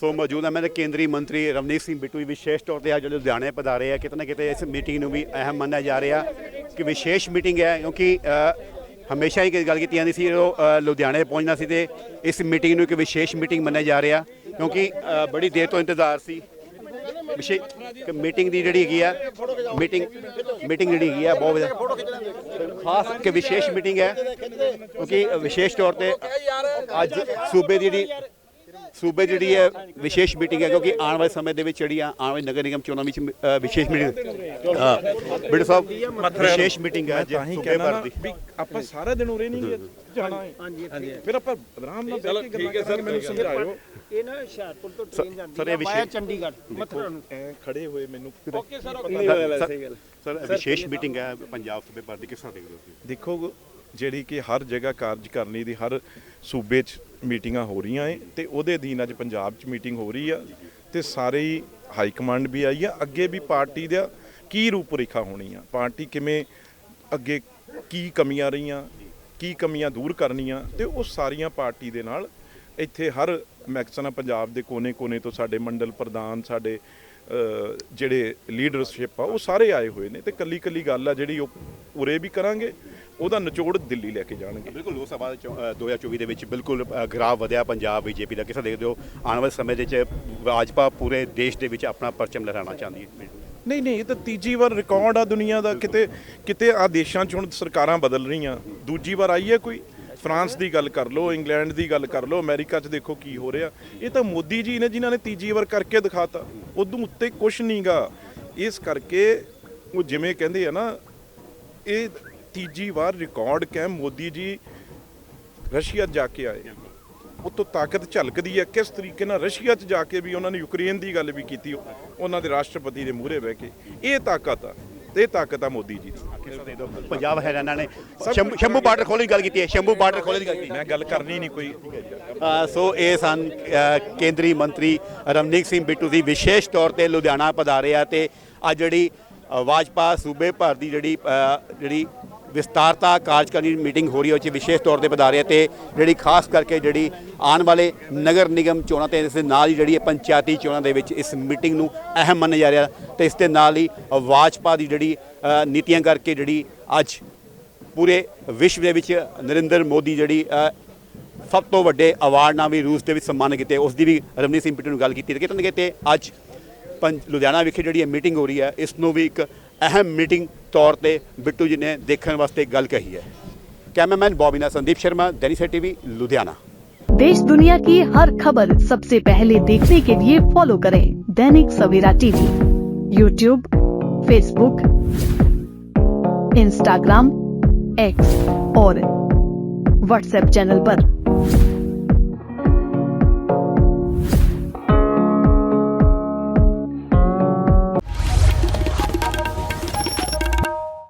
ਸੋ ਮੌਜੂਦ ਹੈ ਮੇਰੇ ਕੇਂਦਰੀ ਮੰਤਰੀ ਰਵਨੀਤ ਸਿੰਘ ਬਿੱਟੂ ਜੀ ਵਿਸ਼ੇਸ਼ ਤੌਰ ਤੇ ਅੱਜ ਲੁਧਿਆਣੇ ਪਧਾਰੇ ਆ, ਕਿਤੇ ਨਾ ਕਿਤੇ ਇਸ ਮੀਟਿੰਗ ਨੂੰ ਵੀ ਅਹਿਮ ਮੰਨਿਆ ਜਾ ਰਿਹਾ ਕਿ ਵਿਸ਼ੇਸ਼ ਮੀਟਿੰਗ ਹੈ, ਕਿਉਂਕਿ ਹਮੇਸ਼ਾ ਹੀ ਗੱਲ ਕੀਤੀ ਜਾਂਦੀ ਸੀ ਜਦੋਂ ਲੁਧਿਆਣੇ ਪਹੁੰਚਣਾ ਸੀ ਤੇ ਇਸ ਮੀਟਿੰਗ ਨੂੰ ਇੱਕ ਵਿਸ਼ੇਸ਼ ਮੀਟਿੰਗ ਮੰਨਿਆ ਜਾ ਰਿਹਾ, ਕਿਉਂਕਿ ਬੜੀ ਦੇਰ ਤੋਂ ਇੰਤਜ਼ਾਰ ਸੀ। ਵਿਸ਼ੇਸ਼ ਮੀਟਿੰਗ ਦੀ ਜਿਹੜੀ ਹੈਗੀ ਆ, ਮੀਟਿੰਗ ਮੀਟਿੰਗ ਜਿਹੜੀ ਹੈਗੀ ਆ, ਬਹੁਤ ਵਧੀਆ। ਖਾਸ ਕਿ ਵਿਸ਼ੇਸ਼ ਮੀਟਿੰਗ ਹੈ, ਕਿਉਂਕਿ ਵਿਸ਼ੇਸ਼ ਤੌਰ ਤੇ ਅੱਜ ਸੂਬੇ ਦੀ ਜਿਹੜੀ ਸੂਬੇ ਜਿਹੜੀ ਹੈ ਵਿਸ਼ੇਸ਼ ਮੀਟਿੰਗ ਹੈ ਕਿਉਂਕਿ ਆਉਣ ਵਾਲੇ ਸਮੇਂ ਦੇ ਵਿੱਚ ਜਿਹੜੀ ਆ ਆਉਣ ਵਾਲੇ ਨਗਰ ਨਿਗਮ ਚੋਣਾਂ ਵਿੱਚ ਵਿਸ਼ੇਸ਼ ਮੀਟਿੰਗ ਹਾਂ ਬਿਲਡੋ ਸਾਹਿਬ ਵਿਸ਼ੇਸ਼ ਮੀਟਿੰਗ ਹੈ ਅੱਜ ਤਾਂ ਹੀ ਸੂਬੇ ਕਹਿਣਾ ਭਰ ਦੀ। ਵੀ ਆਪਾਂ ਸਾਰਾ ਦਿਨ ਉਰੇ ਨਹੀਂ ਜਾਣਾ ਹੈ। ਹਾਂਜੀ ਹਾਂਜੀ। ਫਿਰ ਆਪਾਂ ਆਰਾਮ ਨਾਲ ਬੈਠ ਕੇ ਠੀਕ ਹੈ ਸਰ ਮੈਨੂੰ ਸਮਝਾਇਓ। ਇਹ ਨਾ ਹੁਸ਼ਿਆਰਪੁਰ ਤੋਂ ਟ੍ਰੇਨ ਜਾਂਦੀ ਹੈ ਵਾਇਆ ਚੰਡੀਗੜ੍ਹ ਮਥੁਰਾ ਨੂੰ। ਖੜੇ ਹੋਏ ਮੈਨੂੰ ਓਕੇ ਸਰ ਸਰ ਸਰ ਵਿਸ਼ੇਸ਼ ਮੀਟਿੰਗ ਹੈ ਪੰਜਾਬ ਸੂਬੇ ਭਰ ਦੀ ਕਿਸ ਤਰ੍ਹਾਂ ਦੇਖਦੇ ਹੋ ਤੁਸੀਂ? ਦੇਖੋ ਜਿਹੜੀ ਕਿ ਹਰ ਜਗ੍ਹਾ ਕਾਰਜਕਾਰਨੀ ਦੀ ਹਰ ਸੂਬੇ 'ਚ ਮੀਟਿੰਗਾਂ ਹੋ ਰਹੀਆਂ ਏ ਤੇ ਉਹਦੇ ਅਧੀਨ ਅੱਜ ਪੰਜਾਬ 'ਚ ਮੀਟਿੰਗ ਹੋ ਰਹੀ ਆ ਤੇ ਸਾਰੇ ਹੀ ਹਾਈ ਕਮਾਂਡ ਵੀ ਆਈ ਆ, ਅੱਗੇ ਵੀ ਪਾਰਟੀ ਦਾ ਕੀ ਰੂਪਰੇਖਾ ਹੋਣੀ ਆ? ਪਾਰਟੀ ਕਿਵੇਂ ਅੱਗੇ ਕੀ ਕਮੀਆਂ ਰਹੀਆਂ, ਕੀ ਕਮੀਆਂ ਦੂਰ ਕਰਨੀਆਂ ਤੇ ਉਹ ਸਾਰੀਆਂ ਪਾਰਟੀ ਦੇ ਨਾਲ ਇੱਥੇ ਹਰ ਮੈਕਸਨਾ ਪੰਜਾਬ ਦੇ ਕੋਨੇ-ਕੋਨੇ ਤੋਂ ਸਾਡੇ ਮੰਡਲ ਪ੍ਰਧਾਨ, ਸਾਡੇ ਜਿਹੜੇ ਲੀਡਰਸ਼ਿਪ ਆ, ਉਹ ਸਾਰੇ ਆਏ ਹੋਏ ਨੇ ਤੇ ਕੱਲੀ-ਕੱਲੀ ਗੱਲ ਆ ਜਿਹੜੀ ਉਹ ਉਰੇ ਵੀ ਕਰਾਂਗੇ ਉਹਦਾ ਨਿਚੋੜ ਦਿੱਲੀ ਲੈ ਕੇ ਜਾਣਗੇ। ਬਿਲਕੁਲ ਲੋਕ ਸਭਾ ਦੇ ਚੋਂ- ਅ, 2024 ਦੇ ਵਿੱਚ ਬਿਲਕੁਲ ਅ, ਗਰਾਫ ਵਧਿਆ ਪੰਜਾਬ ਬੀਜੇਪੀ ਦਾ। ਕਿਸ ਦੇਖਦੇ ਹੋ ਆਉਣ ਵਾਲੇ ਸਮੇਂ ਦੇ ਵਿੱਚ ਭਾਜਪਾ ਪੂਰੇ ਦੇਸ਼ ਦੇ ਵਿੱਚ ਆਪਣਾ ਪਰਚਮ ਲਹਿਰਾਉਣਾ ਚਾਹੁੰਦੀ ਹੈ। ਨਹੀਂ ਨਹੀਂ ਇਹ ਤਾਂ ਤੀਜੀ ਵਾਰ ਰਿਕਾਰਡ ਆ ਦੁਨੀਆ ਦਾ। ਕਿਤੇ ਕਿਤੇ ਆ ਦੇਸ਼ਾਂ 'ਚ ਹੁਣ ਸਰਕਾਰਾਂ ਬਦਲ ਰਹੀਆਂ। ਦੂਜੀ ਵਾਰ ਆਈ ਹੈ ਕੋਈ? ਫਰਾਂਸ ਦੀ ਗੱਲ ਕਰ ਲਓ ਇੰਗਲੈਂਡ ਦੀ ਗੱਲ ਕਰ ਲਓ ਅਮਰੀਕਾ 'ਚ ਦੇਖੋ ਕੀ ਹੋ ਰਿਹਾ। ਇਹ ਤਾਂ ਮੋਦੀ ਜੀ ਨੇ ਜਿਨ੍ਹਾਂ ਨੇ ਤੀਜੀ ਵਾਰ ਕਰਕੇ ਦਿਖਾਤਾ। ਉਦੋਂ ਉੱਤੇ ਕੁਝ ਨਹੀਂਗਾ ਇਸ ਕਰਕੇ ਉਹ ਜਿਵੇਂ ਕਹਿੰਦੇ ਆ ਨਾ ਇਹ ਤੀਜੀ ਵਾਰ ਰਿਕਾਰਡ ਕੈ ਮੋਦੀ ਜੀ ਰਸ਼ੀਆ ਜਾ ਕੇ ਆਏ। ਉਤੋਂ ਤਾਕਤ ਝਲਕਦੀ ਹੈ। ਕਿਸ ਤਰੀਕੇ ਨਾਲ ਰਸ਼ੀਆ 'ਚ ਜਾ ਕੇ ਵੀ ਉਹਨਾਂ ਨੇ ਯੂਕਰੇਨ ਦੀ ਗੱਲ ਵੀ ਕੀਤੀ ਉਹਨਾਂ ਦੇ ਰਾਸ਼ਟਰਪਤੀ ਦੇ ਮੂਹਰੇ ਬਹਿ ਕੇ। ਇਹ ਤਾਕਤ ਆ ਇਹ ਤਾਕਤ ਆ ਮੋਦੀ ਜੀ ਦੀ। ਪੰਜਾਬ ਹਰਿਆਣਾ ਨੇ। ਸ਼ੰਭੂ ਬਾਰਡਰ ਖੋਲ੍ਹਣ ਦੀ ਗੱਲ ਕੀਤੀ ਹੈ। ਸ਼ੰਭੂ ਬਾਰਡਰ ਖੋਲ੍ਹਣ ਦੀ ਗੱਲ ਕੀਤੀ ਮੈਂ ਗੱਲ ਕਰਨੀ ਨਹੀਂ ਕੋਈ। ਸੋ ਇਹ ਸਨ ਕੇਂਦਰੀ ਮੰਤਰੀ ਰਮਨੀਕ ਸਿੰਘ ਬਿੱਟੂ ਦੀ ਵਿਸ਼ੇਸ਼ ਤੌਰ ਤੇ ਲੁਧਿਆਣਾ ਪਧਾਰੇ ਆ ਤੇ ਆ ਜਿਹੜੀ ਅ, ਭਾਜਪਾ ਸੂਬੇ ਭਰ ਦੀ ਜਿਹੜੀ ਜਿਹੜੀ ਵਿਸਤਾਰਤਾ ਕਾਰਜਕਾਰੀ ਮੀਟਿੰਗ ਹੋ ਰਹੀ ਹੈ, ਉਹ 'ਚ ਵਿਸ਼ੇਸ਼ ਤੌਰ ਤੇ ਪਧਾਰੇ ਆ ਤੇ ਜਿਹੜੀ ਖਾਸ ਕਰਕੇ ਜਿਹੜੀ ਆਉਣ ਵਾਲੇ ਨਗਰ ਨਿਗਮ ਚੋਣਾਂ ਤੇ ਇਸ ਦੇ ਨਾਲ ਹੀ ਜਿਹੜੀ ਇਹ ਪੰਚਾਇਤੀ ਚੋਣਾਂ ਦੇ ਵਿੱਚ ਇਸ ਮੀਟਿੰਗ ਨੂੰ ਅਹਿਮ ਮੰਨਿਆ ਜਾ ਰਿਹਾ ਤੇ ਇਸ ਦੇ ਨਾਲ ਹੀ ਵਾਜਪਾ ਦੀ ਜਿਹੜੀ ਨੀਤੀਆਂ ਕਰਕੇ ਜਿਹੜੀ ਅੱਜ ਪੂਰੇ ਵਿਸ਼ਵ ਦੇ ਵਿੱਚ ਨਰਿੰਦਰ ਮੋਦੀ ਜਿਹੜੀ ਸਭ ਤੋਂ ਵੱਡੇ ਅਵਾਰਡ ਨਾਲ ਵੀ ਰੂਸ ਦੇ ਵਿੱਚ ਸਨਮਾਨ ਕੀਤੇ, ਉਸ ਦੀ ਵੀ ਰਮਨੀਤ ਸਿੰਘ ਪਿੱਟੂ ਨੂੰ ਗੱਲ ਕੀਤੀ ਤੇ ਕਿਤੇ ਨਾ ਕਿਤੇ ਅੱਜ ਪੰਜ ਲੁਧਿਆਣਾ ਵਿਖੇ ਜਿਹੜੀ ਇਹ ਮੀਟਿੰਗ ਹੋ ਰਹੀ ਹੈ, ਇਸ ਨੂੰ ਵੀ ਇੱਕ ਅਹਿਮ ਮੀਟਿੰਗ तौर पर बिट्टू जी ने देखने वास्ते गल कही है कैमरामैन बॉबीना संदीप शर्मा दैनिक टीवी, लुधियाना देश दुनिया की हर खबर सबसे पहले देखने के लिए फॉलो करें Dainik Savera TV YouTube Facebook Instagram X और व्हाट्सएप चैनल पर।